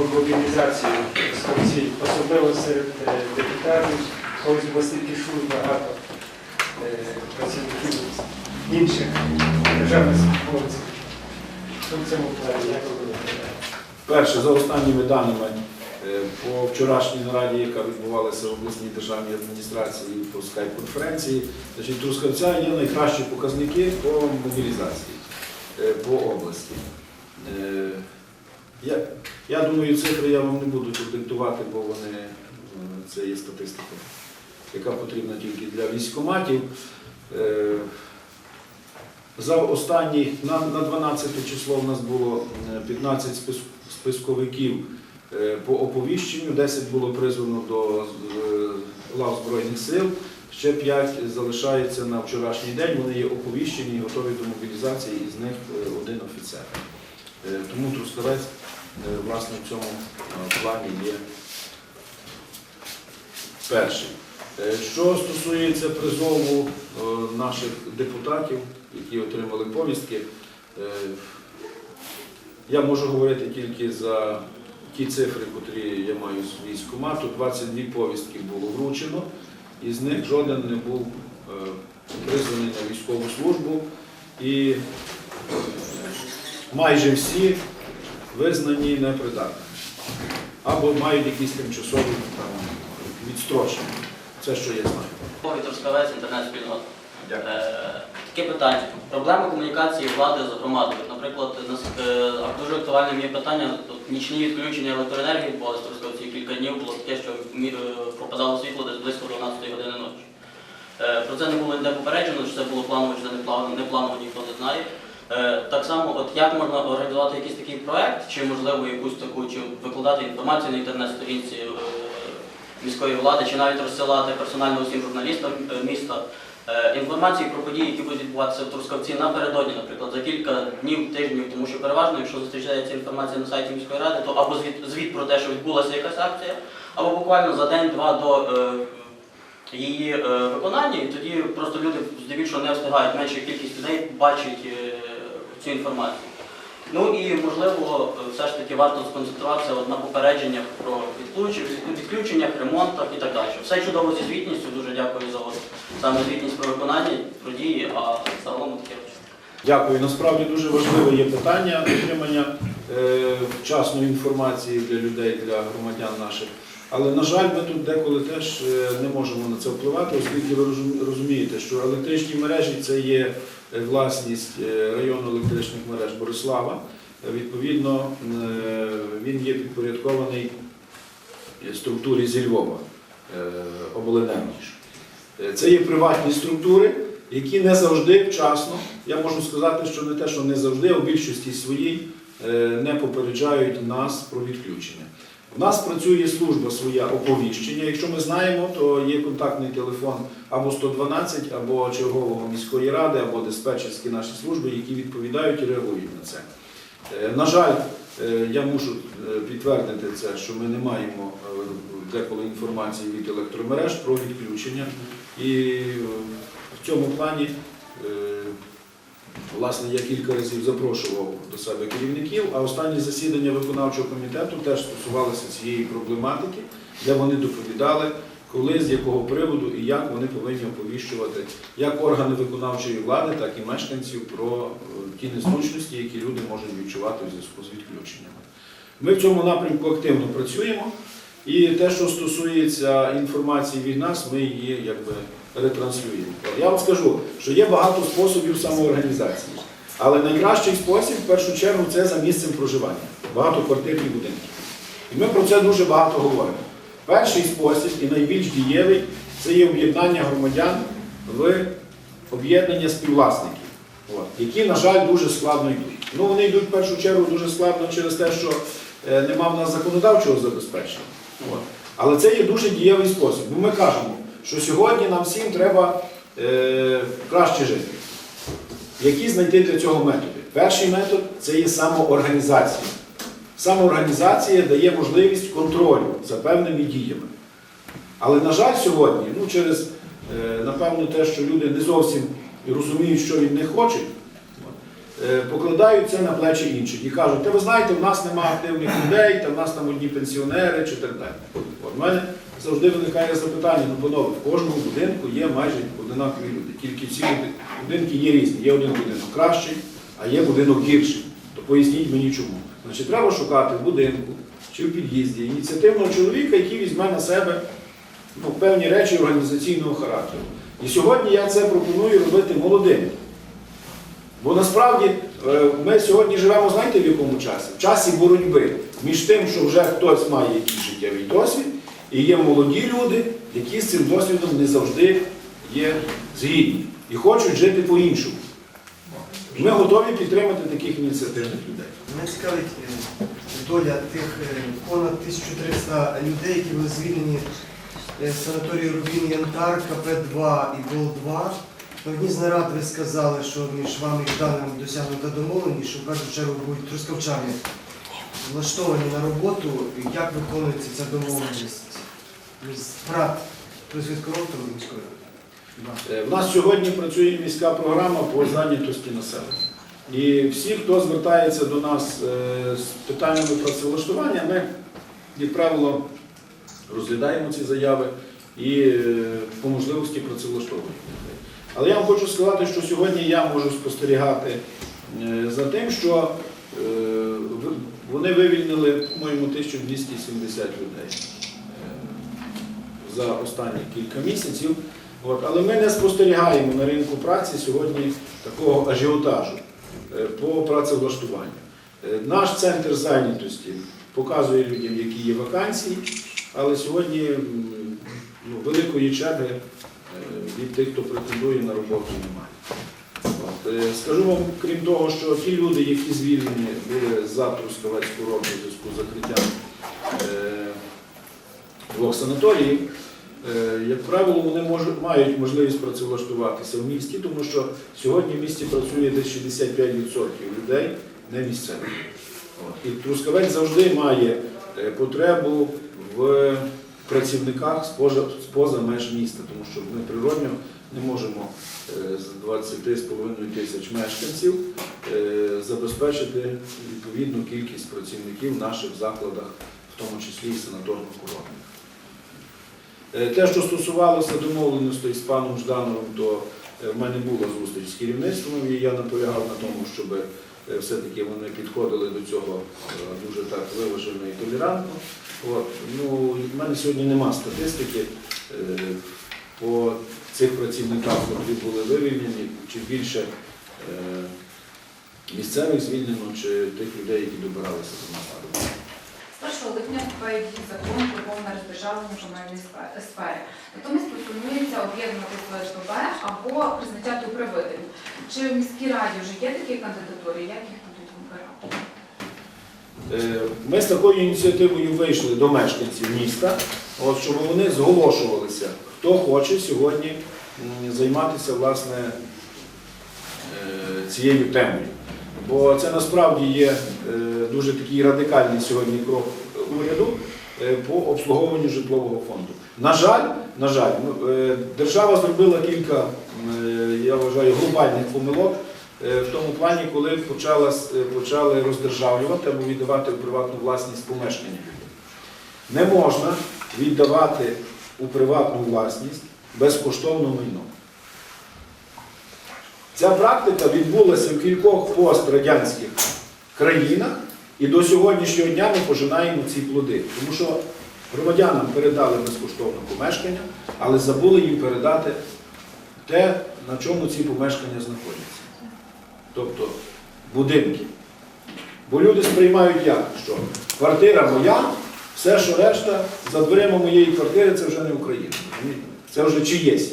мобілізацію станцій, особливо серед е, депутатів, бо стільки шум багато е, працівників інших державних службовців. В? Перше, за останніми даними е, по вчорашній нараді, яка відбувалася в обласній державній адміністрації по скайп-конференції, значить, Трускавця є найкращі показники по мобілізації по області. Е, Я, думаю, цифри я вам не буду тут диктувати, бо вони е, це є статистика, яка потрібна тільки для військоматів. Е, За останні на, на 12 число в нас було е, 15 спис- списковиків е, по оповіщенню, 10 було призвано до е, лав Збройних сил, ще 5 залишається на вчорашній день. Вони є оповіщені і готові до мобілізації, із них е, один офіцер. Е, Тому Трускавець е, власне в цьому е, плані є перший. Е, Що стосується призову е, наших депутатів, які отримали повістки, е, я можу говорити тільки за ті цифри, котрі я маю з військкомату. 22 повістки було вручено, із них жоден не був е, призваний на військову службу. І е, майже всі визнані непридатними. Або мають якісь тимчасові там, відстрочення. Це, що я знаю. Мові Трускавець, інтернет-спільнота. Дякую. Е, Таке питання. Проблема комунікації влади з громадою. Наприклад, е, дуже актуальним є питання, нічні відключення електроенергії в Трускавці кілька днів, було таке, що е, пропадало світло десь близько 12 години ночі. Про це не було ніде попереджено, чи це було планово, чи не планово, не планово, ніхто не знає. Е, Так само, от як можна організувати якийсь такий проект, чи можливо якусь таку, чи викладати інформацію на інтернет-сторінці е, міської влади, чи навіть розсилати персонально усім журналістам е, міста інформації про події, які будуть відбуватися в Трускавці напередодні, наприклад, за кілька днів, тижнів, тому що переважно, якщо зустрічається інформація на сайті міської ради, то або звіт, звіт про те, що відбулася якась акція, або буквально за день-два до її виконання, і тоді просто люди здебільшого не встигають, менша кількість людей бачить цю інформацію. Ну і можливо, все ж таки варто сконцентруватися на попередженнях про відключення, відключеннях, ремонтах і так далі. Все чудово зі звітністю. Дуже дякую за саме звітність про виконання, про дії, а загалом таке. Дякую. Насправді дуже важливе є питання отримання е, вчасної інформації для людей, для громадян наших. Але, на жаль, ми тут деколи теж е, не можемо на це впливати, оскільки ви розумієте, що електричні мережі це є е, власність е, району електричних мереж Борислава. Відповідно, він є підпорядкований структурі зі Львова, обленерго. Це є приватні структури, які не завжди вчасно, я можу сказати, що не те, що не завжди, а в більшості своїй не попереджають нас про відключення. У нас працює служба своя оповіщення. Якщо ми знаємо, то є контактний телефон або 112, або чергового міської ради, або диспетчерські наші служби, які відповідають і реагують на це. Е, На жаль, е, я мушу е, підтвердити це, що ми не маємо деколи інформації від електромереж про відключення. І в цьому плані, власне, я кілька разів запрошував до себе керівників, а останні засідання виконавчого комітету теж стосувалися цієї проблематики, де вони доповідали, коли, з якого приводу і як вони повинні оповіщувати як органи виконавчої влади, так і мешканців про е, ті незручності, які люди можуть відчувати в зв'язку з відключеннями. Ми в цьому напрямку активно працюємо. І те, що стосується інформації від нас, ми її якби ретранслюємо. Я вам скажу, що є багато способів самоорганізації, але найкращий спосіб, в першу чергу, це за місцем проживання, багатоквартирні будинки. І ми про це дуже багато говоримо. Перший спосіб і найбільш дієвий це є об'єднання громадян в об'єднання співвласників, які, на жаль, дуже складно йдуть. Ну, вони йдуть в першу чергу дуже складно через те, що е, нема в нас законодавчого забезпечення. От. Але це є дуже дієвий спосіб. Бо ми кажемо, що сьогодні нам всім треба е, краще жити. Які знайти для цього методи? Перший метод це є самоорганізація. Самоорганізація дає можливість контролю за певними діями. Але, на жаль, сьогодні, ну, через, е, напевно, те, що люди не зовсім розуміють, що від них хочуть, покладають це на плечі інших і кажуть, та ви знаєте, в нас немає активних людей, та в нас там одні пенсіонери чи так далі. В мене завжди виникає запитання, ну, панове, в кожному будинку є майже одинакові люди, тільки всі будинки є різні. Є один будинок кращий, а є будинок гірший. То поясніть мені чому. Значить, треба шукати в будинку чи в під'їзді ініціативного чоловіка, який візьме на себе ну, певні речі організаційного характеру. І сьогодні я це пропоную робити молодим. Бо насправді е, ми сьогодні живемо, знаєте, в якому часі? В часі боротьби між тим, що вже хтось має якийсь життєвий досвід, і є молоді люди, які з цим досвідом не завжди є згідні і хочуть жити по-іншому. Ми готові підтримати таких ініціативних людей. Мене цікавить е, доля тих е, понад 1300 людей, які були звільнені з санаторію Рубін Янтар, КП-2 і ГОЛ-2. На одній з нарад сказали, що між вами і даним досягнута домовленість, що в першу чергу будуть трускавчани влаштовані на роботу. Як виконується ця домовленість з брат розвідку міської ради? Е, В нас сьогодні працює міська програма по зайнятості населення. І всі, хто звертається до нас е, з питаннями працевлаштування, ми, як правило, розглядаємо ці заяви і е, по можливості працевлаштовуємо. Але я вам хочу сказати, що сьогодні я можу спостерігати е, за тим, що е, вони вивільнили, по-моєму, 1270 людей е, за останні кілька місяців. От, але ми не спостерігаємо на ринку праці сьогодні такого ажіотажу по працевлаштуванню. Наш центр зайнятості показує людям, які є вакансії, але сьогодні ну, великої черги від тих, хто претендує на роботу, немає. От, е, Скажу вам, крім того, що ті люди, які звільнені були за Трускавецьку року в зв'язку з закриттям е, двох санаторіїв, Е, Як правило, вони мають можливість працевлаштуватися в місті, тому що сьогодні в місті працює десь 65% людей не місцевих. І Трускавець завжди має е, потребу в працівниках з-поза меж міста, тому що ми природньо не можемо е, з 20,5 тисяч мешканців е, забезпечити відповідну кількість працівників в наших закладах, в тому числі і санаторно-курортних. Е, Те, що стосувалося домовленостей з паном Ждановим, то в мене була зустріч з керівництвом, і я наполягав на тому, щоб все-таки вони підходили до цього е, дуже так виважено і толерантно. От. Ну, в мене сьогодні нема статистики е, по цих працівниках, які були вивільнені, чи більше е, місцевих звільнено, чи тих людей, які добиралися до нас. З 1 липня вступає в дію закон про повне роздержавлення комунальної спе- сфери. Натомість пропонується об'єднувати з або призначати управителів. Чи в міській раді вже є такі кандидатури, як їх будуть вибирати? Е, Ми з такою ініціативою вийшли до мешканців міста, щоб вони зголошувалися, хто хоче сьогодні займатися власне е, цією темою. Бо це насправді є е, дуже такий радикальний сьогодні крок уряду е, по обслуговуванню житлового фонду. На жаль, на жаль, ну, е, держава зробила кілька, е, я вважаю, глобальних помилок в тому плані, коли е, почали роздержавлювати або віддавати у приватну власність помешкання. Не можна віддавати у приватну власність безкоштовно майно. Ця практика відбулася в кількох пострадянських країнах, і до сьогоднішнього дня ми пожинаємо ці плоди. Тому що громадянам передали безкоштовно помешкання, але забули їм передати те, на чому ці помешкання знаходяться. Тобто будинки. Бо люди сприймають як, що квартира моя, все, що решта, за дверима моєї квартири це вже не Україна. Це вже чиєсь.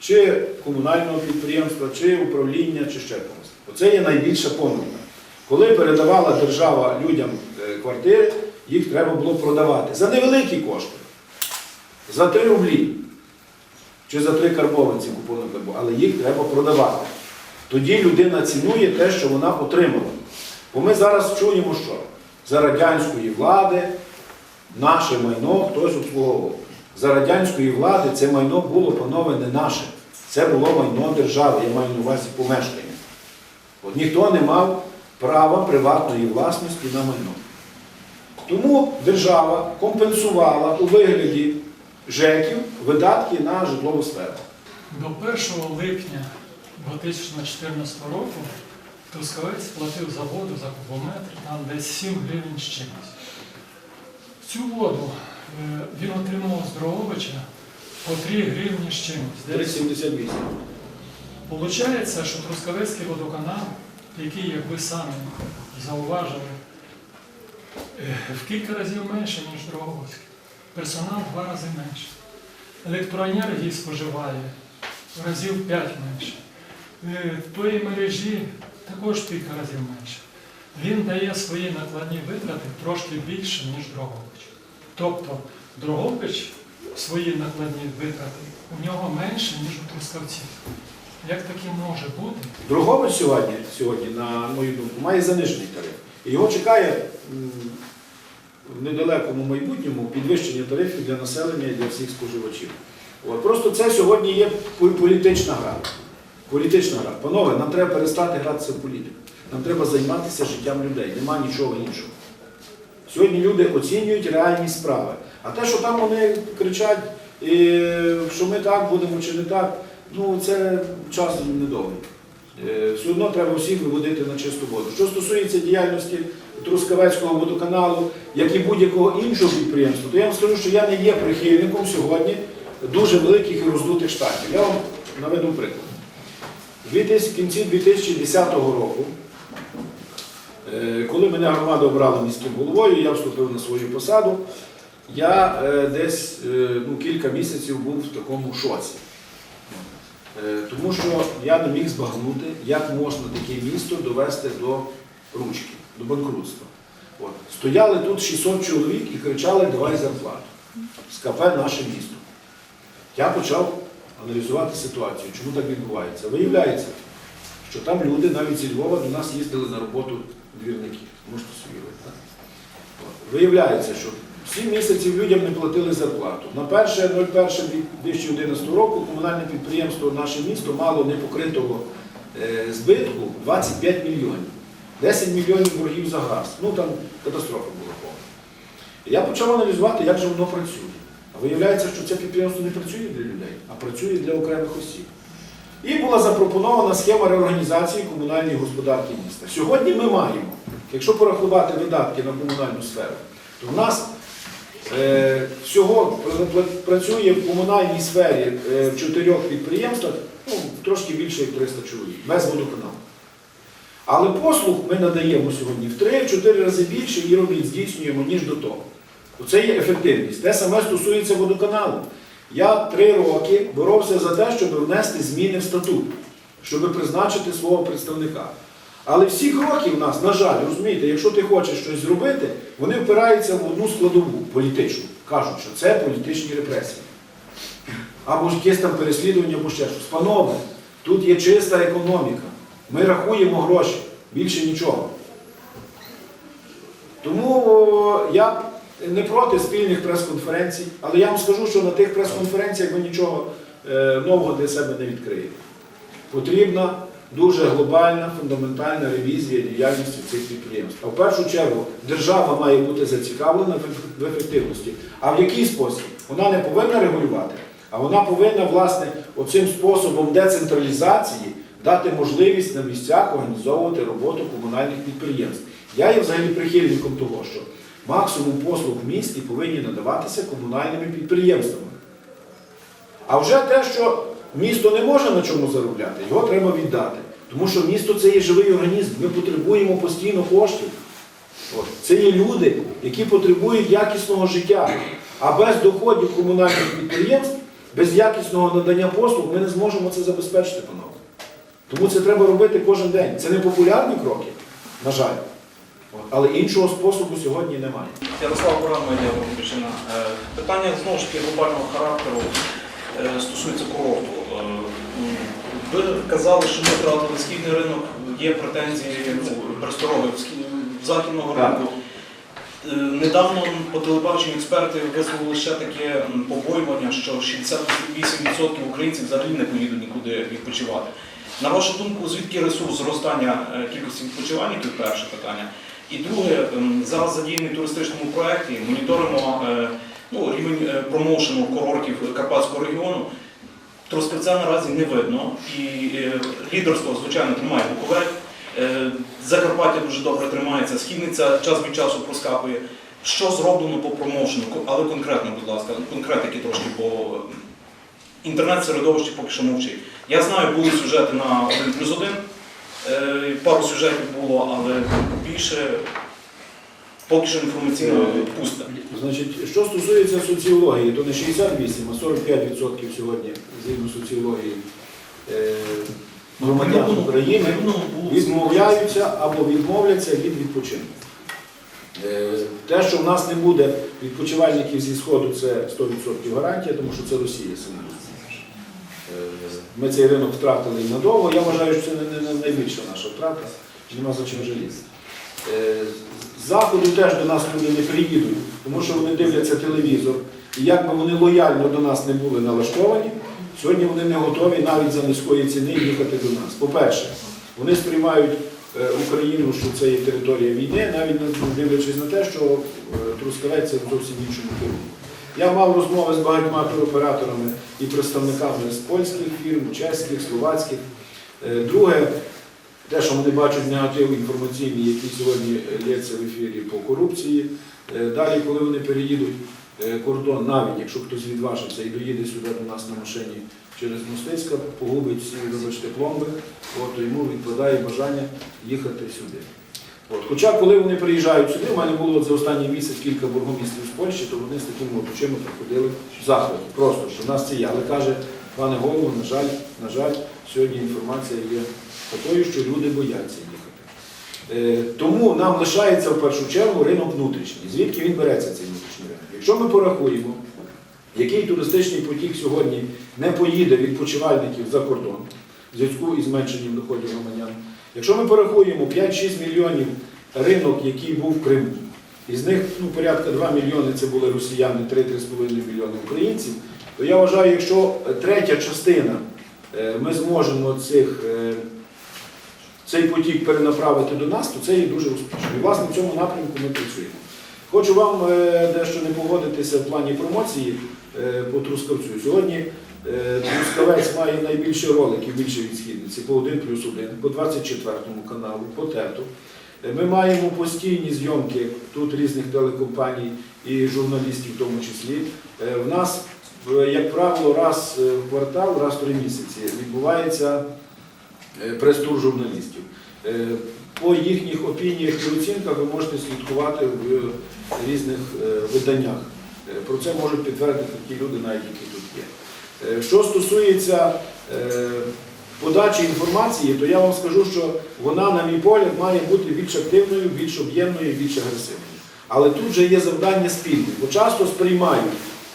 Чи комунального підприємства, чи управління, чи ще когось. Оце є найбільша помилка. Коли передавала держава людям е, квартири, їх треба було продавати за невеликі кошти. За 3 рублі. Чи за 3 карбованці купону карбу, але їх треба продавати. Тоді людина цінує те, що вона отримала. Бо ми зараз чуємо, що за радянської влади наше майно хтось обслуговував. За радянської влади це майно було, панове, не наше. Це було майно держави, я маю на увазі помешкання. От ніхто не мав права приватної власності на майно. Тому держава компенсувала у вигляді ЖЕКів видатки на житлову сферу. До 1 липня 2014 року Трускавець платив за воду за кубометр там десь 7 гривень з чимось. Цю воду е, він отримував з Дрогобича по 3 гривні з чимось. 3,78. Получається, що Трускавецький водоканал, який, як ви самі зауважили, е, в кілька разів менше, ніж Дрогобицький. Персонал в два рази менше. Електроенергії споживає в разів 5 менше. Е, Тої мережі також в кілька разів менше. Він дає свої накладні витрати трошки більше, ніж Дрогобич. Тобто Дрогобич свої накладні витрати у нього менше, ніж у Трускавців. Як таке може бути? Дрогобич сьогодні, сьогодні, на мою думку, має занижений тариф. І його чекає в недалекому майбутньому підвищення тарифів для населення і для всіх споживачів. От. Просто це сьогодні є пол- політична гра. Політична гра. Панове, нам треба перестати гратися в політику. Нам треба займатися життям людей. Нема нічого іншого. Сьогодні люди оцінюють реальні справи. А те, що там вони кричать, що ми так будемо чи не так, ну це час недовгий. Е, Все одно треба всіх виводити на чисту воду. Що стосується діяльності Трускавецького водоканалу, як і будь-якого іншого підприємства, то я вам скажу, що я не є прихильником сьогодні дуже великих і роздутих штатів. Я вам наведу приклад. В кінці 2010 року, е, коли мене громада обрала міським головою, я вступив на свою посаду, я е, десь ну, кілька місяців був в такому шоці. Е, Тому що я не міг збагнути, як можна таке місто довести до ручки, до банкрутства. От. Стояли тут 600 чоловік і кричали Давай зарплату. З КП наше місто. Я почав аналізувати ситуацію, чому так відбувається. Виявляється, що там люди навіть зі Львова до нас їздили на роботу двірники. Можете собі так? Виявляється, що 7 місяців людям не платили зарплату. На 1.01.2011 року комунальне підприємство наше місто мало непокритого е, збитку 25 мільйонів. 10 мільйонів боргів за газ. Ну там катастрофа була повна. Я почав аналізувати, як же воно працює. А виявляється, що це підприємство не працює для людей, а працює для окремих осіб. І була запропонована схема реорганізації комунальної господарки міста. Сьогодні ми маємо, якщо порахувати видатки на комунальну сферу, то в нас всього працює в комунальній сфері е, в чотирьох підприємствах ну, трошки більше як 300 чоловік, без водоканалу. Але послуг ми надаємо сьогодні в 3-4 рази більше і робіт здійснюємо, ніж до того. Оце є ефективність. Те саме стосується водоканалу. Я три роки боровся за те, щоб внести зміни в статут, щоб призначити свого представника. Але всі кроки в нас, на жаль, розумієте, якщо ти хочеш щось зробити, вони впираються в одну складову політичну. Кажуть, що це політичні репресії. Або ж якесь там переслідування, або ще щось. Панове, тут є чиста економіка. Ми рахуємо гроші, більше нічого. Тому я не проти спільних прес-конференцій, але я вам скажу, що на тих прес-конференціях ви нічого е, нового для себе не відкриєте. Потрібна дуже глобальна, фундаментальна ревізія діяльності цих підприємств. А в першу чергу держава має бути зацікавлена в- ефективності. А в який спосіб? Вона не повинна регулювати, а вона повинна, власне, оцим способом децентралізації дати можливість на місцях організовувати роботу комунальних підприємств. Я є взагалі прихильником того, що максимум послуг в місті повинні надаватися комунальними підприємствами. А вже те, що місто не може на чому заробляти, його треба віддати. Тому що місто це є живий організм, ми потребуємо постійно коштів. Це є люди, які потребують якісного життя. А без доходів комунальних підприємств, без якісного надання послуг ми не зможемо це забезпечити, панове. Тому це треба робити кожен день. Це не популярні кроки, на жаль. Але іншого способу сьогодні немає. Ярослав Буран, медіа Володимирщина. Е, Питання знову ж таки глобального характеру стосується курорту. Е, Ви казали, що ми втратили східний ринок, є претензії ну, перестороги західного ринку. Е, Недавно по телебаченню експерти висловили ще таке побоювання, що 68% українців взагалі не поїдуть нікуди відпочивати. На вашу думку, звідки ресурс зростання е, кількості відпочивальників? Перше питання. І друге, зараз задіяний в туристичному проєкті, моніторимо е, ну, рівень промоушену курортів Карпатського регіону. Трускавця наразі не видно, і е, лідерство, звичайно, тримає Буковель. Е, Закарпаття дуже добре тримається, східниця час від часу проскакує. Що зроблено по промоушену? Але конкретно, будь ласка, конкретики трошки, бо інтернет-середовище поки що мовчить. Я знаю, були сюжети на 1 плюс 1, е, пару сюжетів було, але більше поки що інформаційно пусто. Значить, що стосується соціології, то не 68, а 45% сьогодні, згідно соціології е, громадян України відмовляються або відмовляться від відпочинку. Е, Те, що в нас не буде відпочивальників зі Сходу, це 100% гарантія, тому що це Росія сама. Е, Ми цей ринок втратили надовго. Я вважаю, що це не найбільша наша втрата, нема за чим жаліти. Заходу теж до нас люди не приїдуть, тому що вони дивляться телевізор. І як би вони лояльно до нас не були налаштовані, сьогодні вони не готові навіть за низької ціни їхати до нас. По-перше, вони сприймають е, Україну, що це є територія війни, навіть дивлячись на те, що е, Трускавець це в зовсім іншому керунку. Я мав розмови з багатьма туроператорами і представниками з польських фірм, чеських, словацьких. Е, Друге, те, що вони бачать негатив інформаційний, який сьогодні лється в ефірі по корупції. Е, Далі, коли вони переїдуть е, кордон, навіть якщо хтось відважиться і доїде сюди до нас на машині через Мостицька, погубить всі, вибачте, пломби, от, то йому відпадає бажання їхати сюди. От. Хоча, коли вони приїжджають сюди, в мене було за останній місяць кілька бургомістрів з Польщі, то вони з такими очима приходили в захваті. Просто, що в нас це є. Але каже, пане голову, на жаль, на жаль, сьогодні інформація є такою, що люди бояться їхати. Е, Тому нам лишається в першу чергу ринок внутрішній. Звідки він береться цей внутрішній ринок? Якщо ми порахуємо, який туристичний потік сьогодні не поїде відпочивальників за кордон в зв'язку із зменшенням доходів громадян, якщо ми порахуємо 5-6 мільйонів ринок, який був в Криму, із них ну, порядка 2 мільйони це були росіяни, 3-3,5 мільйони українців, то я вважаю, якщо третя частина е, ми зможемо цих, е, цей потік перенаправити до нас, то це є дуже успішно. І власне в цьому напрямку ми працюємо. Хочу вам е, дещо не погодитися в плані промоції е, по Трускавцю. Сьогодні е, Трускавець має найбільше роликів більше від східниці по 1 плюс 1, по 24 каналу, по ТЕТу. Ми маємо постійні зйомки тут різних телекомпаній і журналістів в тому числі. В нас, як правило, раз в квартал, раз в три місяці відбувається прес-тур журналістів. Е, По їхніх опініях і оцінках ви можете слідкувати в е, різних е, виданнях. Е, Про це можуть підтвердити ті люди, навіть які тут є. Е, Що стосується е, подачі інформації, то я вам скажу, що вона, на мій погляд, має бути більш активною, більш об'ємною, більш агресивною. Але тут же є завдання спільне, бо часто сприймають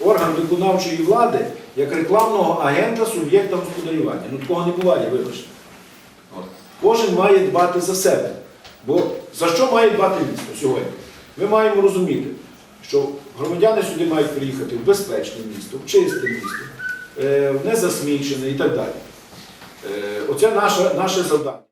орган виконавчої влади як рекламного агента суб'єкта господарювання. Ну такого не буває, вибачте. Кожен має дбати за себе. Бо за що має дбати місто сьогодні? Ми маємо розуміти, що громадяни сюди мають приїхати в безпечне місто, в чисте місто, е, в незасмічене і так далі. Е, Оце наше, наше завдання.